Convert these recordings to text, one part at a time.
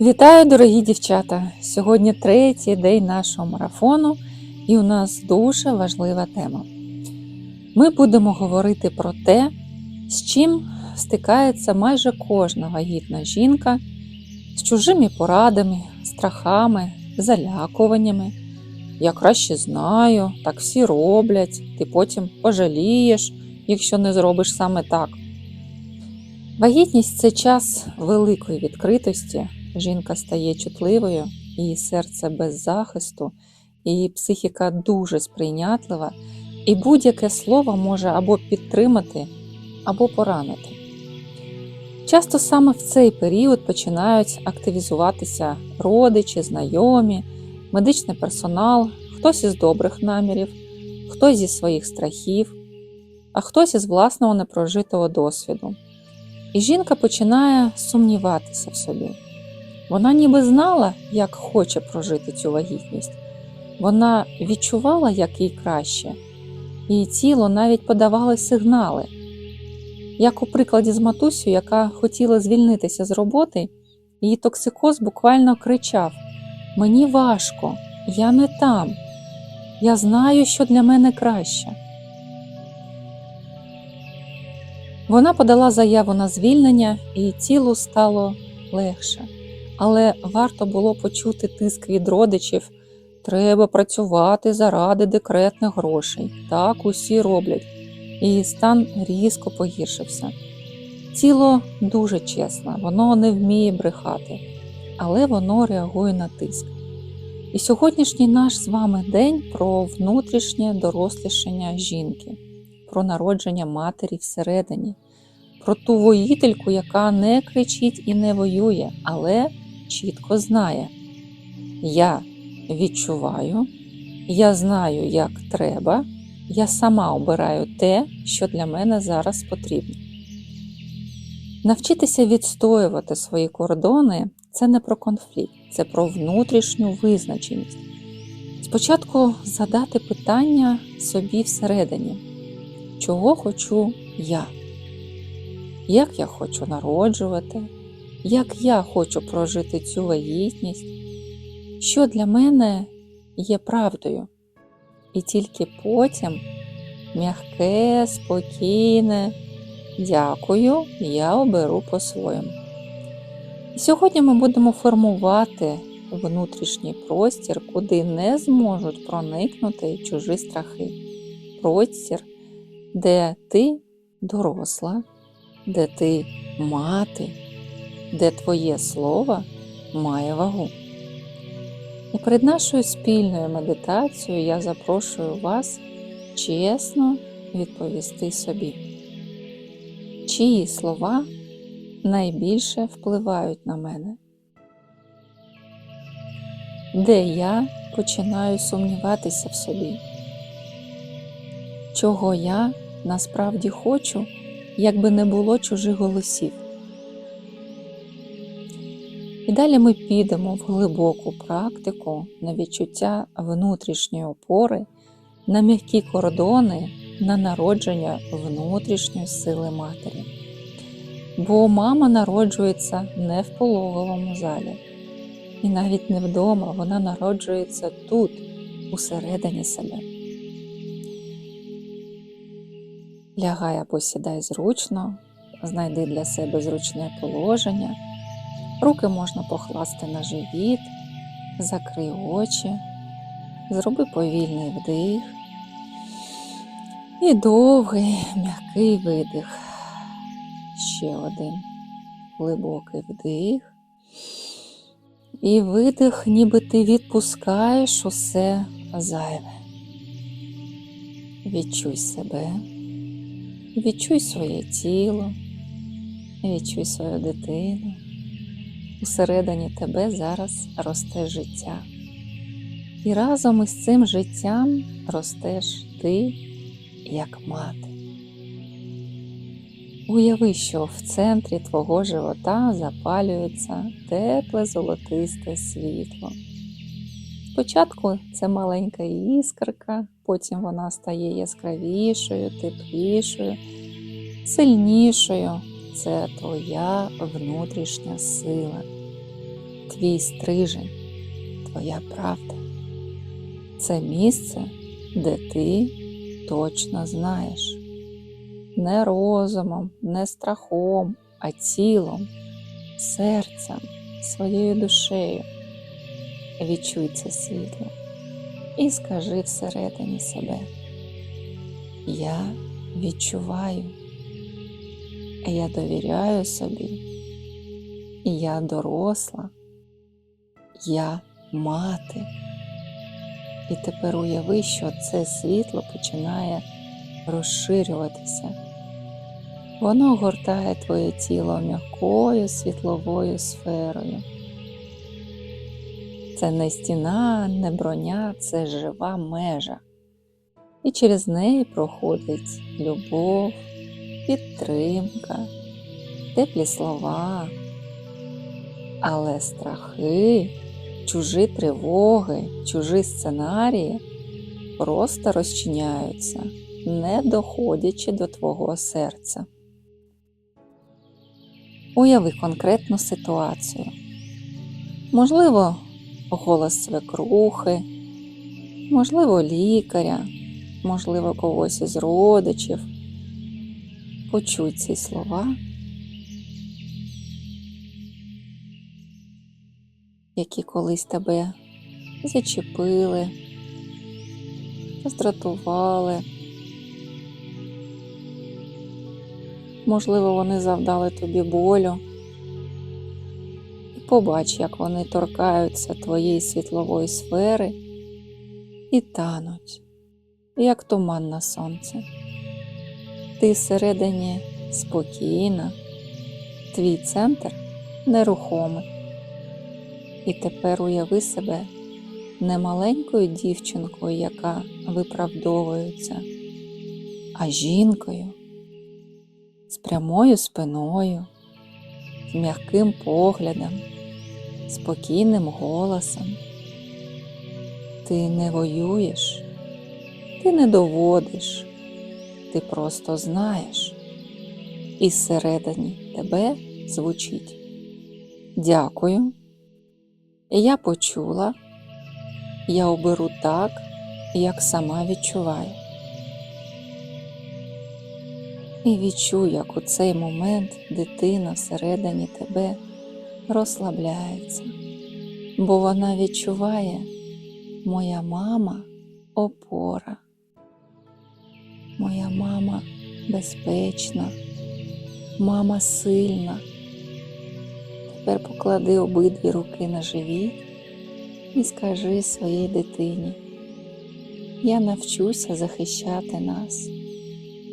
Вітаю, дорогі дівчата! Сьогодні третій день нашого марафону, і у нас дуже важлива тема. Ми будемо говорити про те, з чим стикається майже кожна вагітна жінка з чужими порадами, страхами, залякуваннями. Я краще знаю, так всі роблять, ти потім пожалієш, якщо не зробиш саме так. Вагітність це час великої відкритості. Жінка стає чутливою, її серце без захисту, її психіка дуже сприйнятлива, і будь-яке слово може або підтримати, або поранити. Часто саме в цей період починають активізуватися родичі, знайомі, медичний персонал, хтось із добрих намірів, хтось зі своїх страхів, а хтось із власного непрожитого досвіду. І жінка починає сумніватися в собі. Вона ніби знала, як хоче прожити цю вагітність. Вона відчувала, як їй краще, її тіло навіть подавало сигнали. Як у прикладі з матусю, яка хотіла звільнитися з роботи, її токсикоз буквально кричав: Мені важко, я не там, я знаю, що для мене краще. Вона подала заяву на звільнення, і тілу стало легше. Але варто було почути тиск від родичів. Треба працювати заради декретних грошей. Так усі роблять. Її стан різко погіршився. Тіло дуже чесне, воно не вміє брехати, але воно реагує на тиск. І сьогоднішній наш з вами день про внутрішнє дорослішання жінки, про народження матері всередині, про ту воїтельку, яка не кричить і не воює, але чітко знає. Я відчуваю, я знаю, як треба, я сама обираю те, що для мене зараз потрібно. Навчитися відстоювати свої кордони це не про конфлікт, це про внутрішню визначеність. Спочатку задати питання собі всередині, чого хочу я, як я хочу народжувати, як я хочу прожити цю вагітність, що для мене є правдою. І тільки потім м'яке, спокійне, дякую, я оберу по-своєму. Сьогодні ми будемо формувати внутрішній простір, куди не зможуть проникнути чужі страхи. Простір, де ти доросла, де ти мати де твоє слово має вагу. І перед нашою спільною медитацією я запрошую вас чесно відповісти собі, чиї слова найбільше впливають на мене, де я починаю сумніватися в собі, чого я насправді хочу, якби не було чужих голосів. Далі ми підемо в глибоку практику на відчуття внутрішньої опори, на м'які кордони, на народження внутрішньої сили матері. Бо мама народжується не в пологовому залі, і навіть не вдома, вона народжується тут, усередині себе. Лягай або сідай зручно, знайди для себе зручне положення. Руки можна покласти на живіт, закрий очі, зроби повільний вдих і довгий м'який видих. Ще один глибокий вдих. І видих, ніби ти відпускаєш усе зайве. Відчуй себе, відчуй своє тіло, відчуй свою дитину. Усередині тебе зараз росте життя. І разом із цим життям ростеш ти як мати. Уяви, що в центрі твого живота запалюється тепле золотисте світло. Спочатку це маленька іскорка, потім вона стає яскравішою, теплішою, сильнішою це твоя внутрішня сила. твій стрижень, твоя правда. Це місце, де ти точно знаєш. Не розумом, не страхом, а тілом, серцем, своєю душею. Відчуй це світло і скажи всередині себе. Я відчуваю, я довіряю собі, я доросла, я мати. І тепер уяви, що це світло починає розширюватися. Воно огортає твоє тіло м'якою світловою сферою. Це не стіна, не броня, це жива межа. І через неї проходить любов, підтримка, теплі слова, але страхи, чужі тривоги, чужі сценарії просто розчиняються, не доходячи до твого серця. Уяви конкретну ситуацію. Можливо, голос свекрухи, можливо, лікаря, можливо, когось із родичів. Почуй ці слова, які колись тебе зачепили, роздратували. Можливо, вони завдали тобі болю. І побач, як вони торкаються твоєї світлової сфери і тануть, як туман на сонці. Ти всередині спокійна, твій центр нерухомий. І тепер уяви себе не маленькою дівчинкою, яка виправдовується, а жінкою з прямою спиною, з м'яким поглядом, спокійним голосом. Ти не воюєш, ти не доводиш, ти просто знаєш, і всередині тебе звучить. Дякую. Я почула, я оберу так, як сама відчуваю. І відчуй, як у цей момент дитина всередині тебе розслабляється, бо вона відчуває, моя мама опора, мама безпечна, мама сильна. Тепер поклади обидві руки на живіт і скажи своїй дитині, я навчуся захищати нас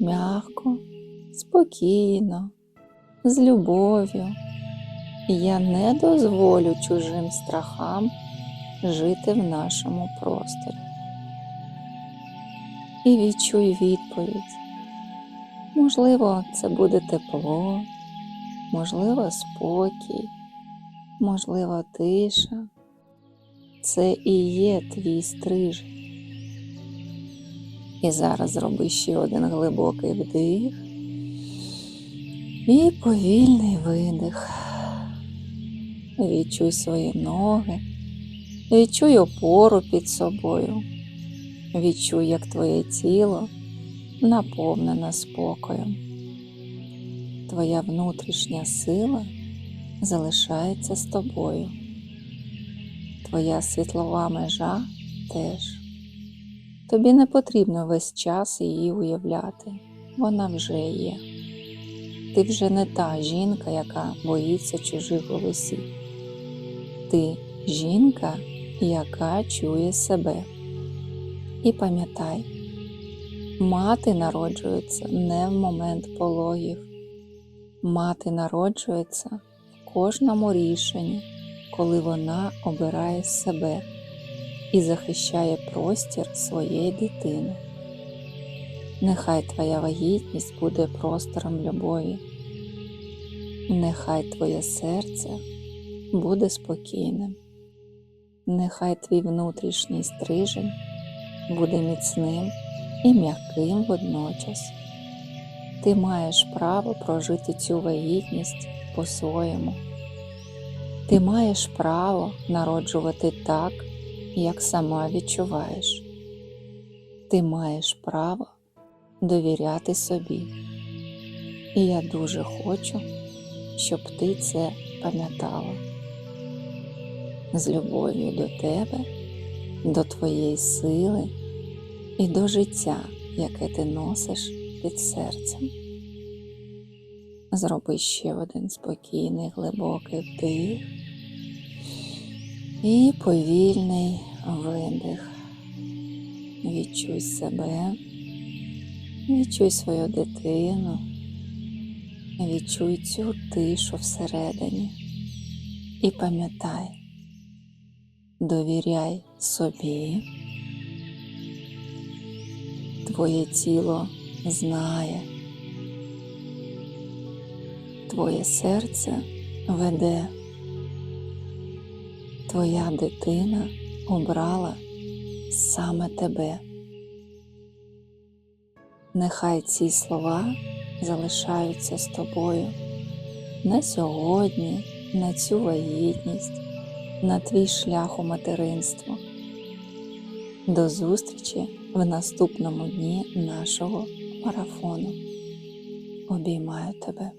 м'яко спокійно, з любов'ю. Я не дозволю чужим страхам жити в нашому просторі. І відчуй відповідь. Можливо, це буде тепло, можливо, спокій, можливо, тиша. Це і є твій стрижень. І зараз зроби ще один глибокий вдих і повільний видих. Відчуй свої ноги, відчуй опору під собою, відчуй, як твоє тіло наповнене спокоєм. Твоя внутрішня сила залишається з тобою. Твоя світлова межа теж. Тобі не потрібно весь час її уявляти, вона вже є. Ти вже не та жінка, яка боїться чужих голосів. Ти жінка, яка чує себе. І пам'ятай, мати народжується не в момент пологів, мати народжується в кожному рішенні, коли вона обирає себе і захищає простір своєї дитини. Нехай твоя вагітність буде простором любові, нехай твоє серце буде спокійним, нехай твій внутрішній стрижень буде міцним і м'яким водночас. Ти маєш право прожити цю вагітність по-своєму. Ти маєш право народжувати так, як сама відчуваєш. Ти маєш право довіряти собі. І я дуже хочу, щоб ти це пам'ятала. З любов'ю до тебе, до твоєї сили і до життя, яке ти носиш під серцем. Зроби ще один спокійний глибокий вдих і повільний видих. Відчуй себе, відчуй свою дитину, відчуй цю тишу всередині і пам'ятай, довіряй собі. Твоє тіло знає, твоє серце веде, твоя дитина обрала саме тебе. Нехай ці слова залишаються з тобою на сьогодні, на цю вагітність, на твій шлях у материнство. До зустрічі в наступному дні нашого марафону. Обіймаю тебе.